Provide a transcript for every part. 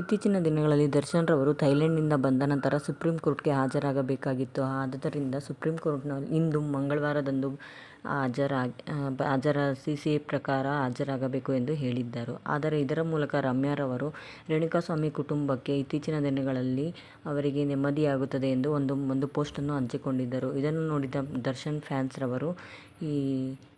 ಇತ್ತೀಚಿನ ದಿನಗಳಲ್ಲಿ ದರ್ಶನ್ ರವರು ಥೈಲ್ಯಾಂಡ್ನಿಂದ ಬಂದ ನಂತರ ಸುಪ್ರೀಂ ಕೋರ್ಟ್ಗೆ ಹಾಜರಾಗಬೇಕಾಗಿತ್ತು. ಆದ್ದರಿಂದ ಸುಪ್ರೀಂ ಕೋರ್ಟ್ನಲ್ಲಿ ಇಂದು ಮಂಗಳವಾರದಂದು ಹಾಜರಾಗಿ ಸಿಸಿಎ ಪ್ರಕಾರ ಹಾಜರಾಗಬೇಕು ಎಂದು ಹೇಳಿದ್ದರು. ಆದರೆ ಇದರ ಮೂಲಕ ರಮ್ಯಾರವರು ರೇಣುಕಾಸ್ವಾಮಿ ಕುಟುಂಬಕ್ಕೆ ಇತ್ತೀಚಿನ ದಿನಗಳಲ್ಲಿ ಅವರಿಗೆ ನೆಮ್ಮದಿಯಾಗುತ್ತದೆ ಎಂದು ಒಂದು ಒಂದು ಪೋಸ್ಟನ್ನು ಹಂಚಿಕೊಂಡಿದ್ದರು. ಇದನ್ನು ನೋಡಿದ ದರ್ಶನ್ ಫ್ಯಾನ್ಸ್ ರವರು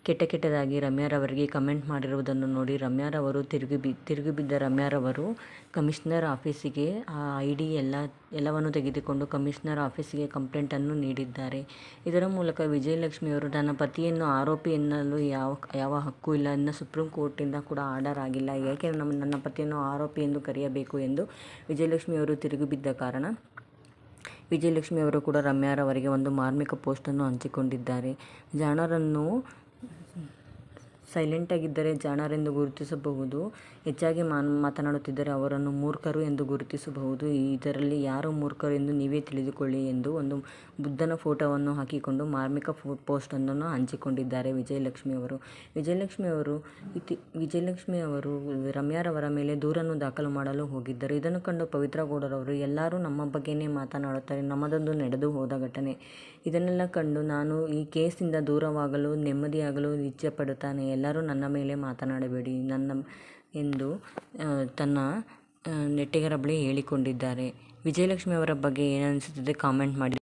ಕೆಟ್ಟ ಕೆಟ್ಟದಾಗಿ ರಮ್ಯಾರವರಿಗೆ ಕಮೆಂಟ್ ಮಾಡಿರುವುದನ್ನು ನೋಡಿ ರಮ್ಯಾರವರು ತಿರುಗಿ ಬಿ, ತಿರುಗಿ ಬಿದ್ದ ರಮ್ಯಾರವರು ಕಮಿಷನರ್ ಆಫೀಸಿಗೆ ಆ ಐ ಡಿ ಎಲ್ಲ, ಎಲ್ಲವನ್ನು ತೆಗೆದುಕೊಂಡು ಕಮಿಷನರ್ ಆಫೀಸಿಗೆ ಕಂಪ್ಲೇಂಟನ್ನು ನೀಡಿದ್ದಾರೆ. ಇದರ ಮೂಲಕ ವಿಜಯಲಕ್ಷ್ಮಿಯವರು ತನ್ನ ಪತಿಯನ್ನು ಆರೋಪಿ ಎನ್ನಲು ಯಾವ ಯಾವ ಹಕ್ಕು ಇಲ್ಲ. ಇನ್ನು ಸುಪ್ರೀಂ ಕೋರ್ಟಿಂದ ಕೂಡ ಆರ್ಡರ್ ಆಗಿಲ್ಲ. ಏಕೆ ನನ್ನ ಪತಿಯನ್ನು ಆರೋಪಿ ಎಂದು ಕರೆಯಬೇಕು ಎಂದು ವಿಜಯಲಕ್ಷ್ಮಿಯವರು ತಿರುಗಿಬಿದ್ದ ಕಾರಣ ವಿಜಯಲಕ್ಷ್ಮಿಯವರು ಕೂಡ ರಮ್ಯಾರವರಿಗೆ ಒಂದು ಮಾರ್ಮಿಕ ಪೋಸ್ಟನ್ನು ಹಂಚಿಕೊಂಡಿದ್ದಾರೆ. ಜಾಣರನ್ನು ಸೈಲೆಂಟಾಗಿದ್ದರೆ ಜಾಣರೆಂದು ಗುರುತಿಸಬಹುದು. ಹೆಚ್ಚಾಗಿ ಮಾತನಾಡುತ್ತಿದ್ದರೆ ಅವರನ್ನು ಮೂರ್ಖರು ಎಂದು ಗುರುತಿಸಬಹುದು. ಇದರಲ್ಲಿ ಯಾರು ಮೂರ್ಖರು ಎಂದು ನೀವೇ ತಿಳಿದುಕೊಳ್ಳಿ ಎಂದು ಒಂದು ಬುದ್ಧನ ಫೋಟೋವನ್ನು ಹಾಕಿಕೊಂಡು ಮಾರ್ಮಿಕ ಪೋಸ್ಟನ್ನು ಹಂಚಿಕೊಂಡಿದ್ದಾರೆ ವಿಜಯಲಕ್ಷ್ಮಿ ಅವರು ವಿಜಯಲಕ್ಷ್ಮಿ ಅವರು ಇತಿ, ವಿಜಯಲಕ್ಷ್ಮಿ ಅವರು ರಮ್ಯಾರವರ ಮೇಲೆ ದೂರನ್ನು ದಾಖಲು ಮಾಡಲು ಹೋಗಿದ್ದರು. ಇದನ್ನು ಕಂಡು ಪವಿತ್ರ ಗೌಡರವರು ಎಲ್ಲರೂ ನಮ್ಮ ಬಗ್ಗೆನೇ ಮಾತನಾಡುತ್ತಾರೆ. ನಮ್ಮದೊಂದು ನಡೆದು ಹೋದ ಘಟನೆ. ಇದನ್ನೆಲ್ಲ ಕಂಡು ನಾನು ಈ ಕೇಸಿಂದ ದೂರವಾಗಲು, ನೆಮ್ಮದಿಯಾಗಲು ಇಚ್ಛೆಪಡುತ್ತೇನೆ. ಎಲ್ಲರೂ ನನ್ನ ಮೇಲೆ ಮಾತನಾಡಬೇಡಿ ನನ್ನ ಎಂದು ತನ್ನ ನೆಟ್ಟಿಗರ ಬಳಿ ಹೇಳಿಕೊಂಡಿದ್ದಾರೆ. ವಿಜಯಲಕ್ಷ್ಮಿ ಅವರ ಬಗ್ಗೆ ಏನನಿಸುತ್ತದೆ ಕಾಮೆಂಟ್ ಮಾಡಿ.